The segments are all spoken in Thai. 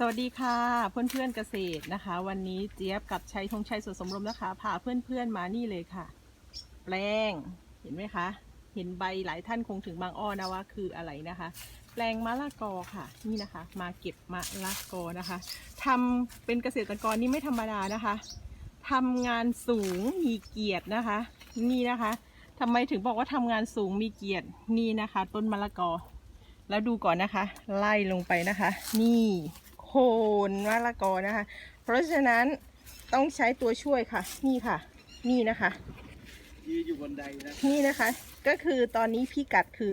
สวัสดีค่ะ เพื่อนเพื่อนเกษตรนะคะ วันนี้เจี๊ยบกับชัยธงชัยสุดสมรมนะคะพาเพื่อนเพื่อนมานี่เลยค่ะ แปลงเห็นไหมคะ เห็นใบหลายท่านคงถึงบางอ้อนะว่าคืออะไรนะคะ แปลงมะละกอค่ะนี่นะคะ มาเก็บมะละกอนะคะทำเป็นเกษตรกรนี่ไม่ธรรมดานะคะทำงานสูงมีเกียรตินะคะ นี่นะคะทำไมถึงบอกว่าทำงานสูงมีเกียรตินี่นะคะ ต้นมะละกอ แล้วดูก่อนนะคะ ไล่ลงไปนะคะ นี่ โคนมะละกอนะคะ เพราะฉะนั้นต้องใช้ตัวช่วยค่ะ นี่ค่ะ นี่นะคะ ยืนอยู่บนไดนะนี่นะคะ ก็คือตอนนี้พี่กัดคือ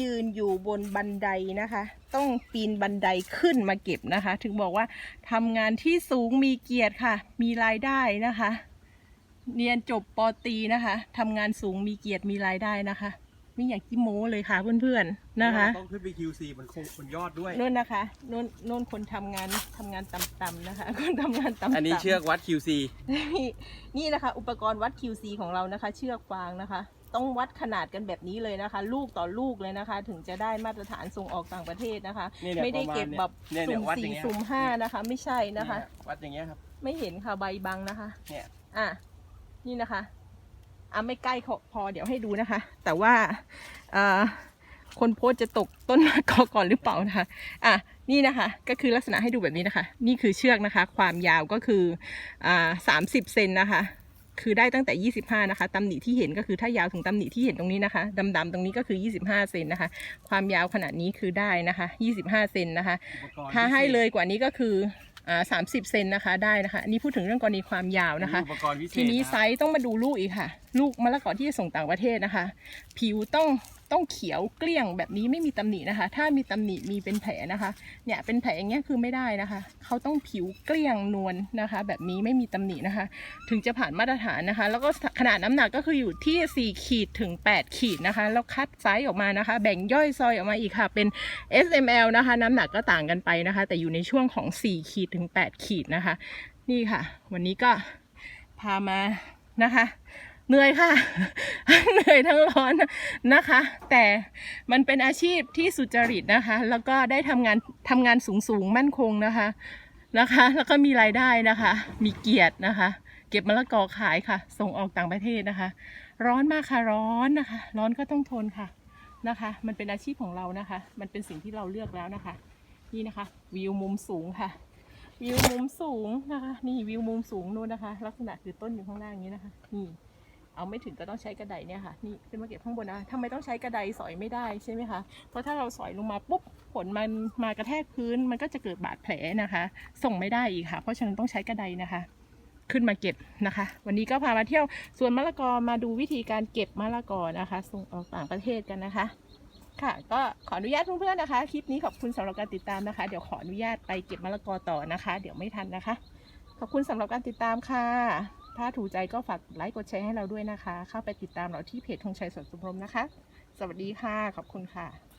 ยืนอยู่บนบันไดนะคะ ต้องปีนบันไดขึ้นมาเก็บนะคะ ถึงบอกว่าทำงานที่สูงมีเกียรติค่ะ มีรายได้นะคะ เรียนจบปอตรีนะคะทำงานสูงมีเกียรติมีรายได้นะคะ ไม่อยากขี้โม้เลยค่ะเพื่อนๆนะคะ ต้องขึ้นไป QC มันคงบนยอดด้วยนู่นนะคะนู่นนู่นคนทำงานทำงานต่ำๆนะคะ คนทำงานต่ำๆอันนี้เชือกวัด QC นี่นี่นะคะ อุปกรณ์วัด QC ของเรานะคะ เชือกฟางนะคะ ต้องวัดขนาดกันแบบนี้เลยนะคะ ลูกต่อลูกเลยนะคะ ถึงจะได้มาตรฐานส่งออกต่างประเทศนะคะนี่เนี่ยไม่ได้ประมาณเก็บแบบเนี่ยเนี่ยสุ่มวัดอสี่ย่างเงี้ย สุ่มห้านะคะ ไม่ใช่นะคะ เยวัดอย่างเงี้ยครับ ไม่เห็นค่ะใบบังนะคะ เนี่ย อะนี่นะคะ อะไม่ใกล้ขอพอเดี๋ยวให้ดูนะคะ แต่ว่าเอ่อคนโพสต์จะตกต้นมะกอกก่อนหรือเปล่านะคะอะนี่นะคะก็คือลักษณะให้ดูแบบนี้นะคะ นี่คือเชือกนะคะ ความยาวก็คืออ่าสามสิบเซนนะคะ คือได้ตั้งแต่ 25 นะคะตำหนิที่เห็นก็คือถ้ายาวถึงตำหนิที่เห็นตรงนี้นะคะดำๆตรงนี้ก็คือ 25 เซนนะคะ ความยาวขนาดนี้คือได้นะคะ 25 เซนนะคะอุปกรณ์ถ้าให้พิศษเลยกว่านี้ก็คือ อ่า30เซนนะคะได้นะคะอันนี้พูดถึงเรื่องกรณีความยาวนะคะ อุปกรณ์พิเศษทีนี้ไซส์ต้องมาดูลูกอีกค่ะ ลูกมะละกอที่จะส่งต่างประเทศนะคะ ผิวต้อง ต้องเขียวเกลี้ยงแบบนี้ไม่มีตำหนินะคะ ถ้ามีตำหนิมีเป็นแผลนะคะ เนี่ยเป็นแผลอย่างเงี้ยคือไม่ได้นะคะ เขาต้องผิวเกลี้ยงนวลนะคะ แบบนี้ไม่มีตำหนินะคะ ถึงจะผ่านมาตรฐานนะคะ แล้วก็ขนาดน้ำหนักก็คืออยู่ที่ 4 ขีดถึง 8 ขีดนะคะ แล้วคัดไซส์ออกมานะคะ แบ่งย่อยซอยออกมาอีกค่ะ เป็น S M L นะคะ น้ำหนักก็ต่างกันไปนะคะ แต่อยู่ในช่วงของ 4 ขีดถึง 8 ขีดนะคะ นี่ค่ะ วันนี้ก็พามานะคะ เหนื่อยค่ะ เหนื่อยทั้งร้อนนะคะ แต่มันเป็นอาชีพที่สุจริตนะคะ แล้วก็ได้ทำงานทำงานสูงสูงมั่นคงนะคะนะคะ แล้วก็มีรายได้นะคะ มีเกียรตินะคะ เก็บมะละกอขายค่ะ ส่งออกต่างประเทศนะคะ ร้อนมากค่ะร้อนนะคะ ร้อนก็ต้องทนค่ะนะคะ มันเป็นอาชีพของเรานะคะ มันเป็นสิ่งที่เราเลือกแล้วนะคะ นี่นะคะ วิวมุมสูงค่ะ วิวมุมสูงนะคะ นี่วิวมุมสูงนู่นนะคะ ลักษณะคือต้นอยู่ข้างล่างอย่างนี้นะคะ นี่ เอาไม่ถึงก็ต้องใช้กระไดเนี่ยค่ะนี่ขึ้นมาเก็บข้างบนนะทำไมต้องใช้กระไดสอยไม่ได้ใช่ไหมคะเพราะถ้าเราสอยลงมาปุ๊บผลมันมากระแทกพื้นมันก็จะเกิดบาดแผลนะคะ ส่งไม่ได้อีกค่ะ เพราะฉะนั้นต้องใช้กระไดนะคะ ขึ้นมาเก็บนะคะ วันนี้ก็พามาเที่ยวสวนมะละกอมาดูวิธีการเก็บมะละกอนะคะ ส่งออกต่างประเทศกันนะคะ ค่ะ ก็ขออนุญาตเพื่อนๆนะคะคลิปนี้ขอบคุณสำหรับการติดตามนะคะ เดี๋ยวขออนุญาตไปเก็บมะละกอต่อนะคะ เดี๋ยวไม่ทันนะคะ ขอบคุณสำหรับการติดตามค่ะ ถ้าถูกใจก็ฝากไลค์กดแชร์ให้เราด้วยนะคะ เข้าไปติดตามเราที่เพจธงชัยสวนสุพรมนะคะ สวัสดีค่ะ ขอบคุณค่ะ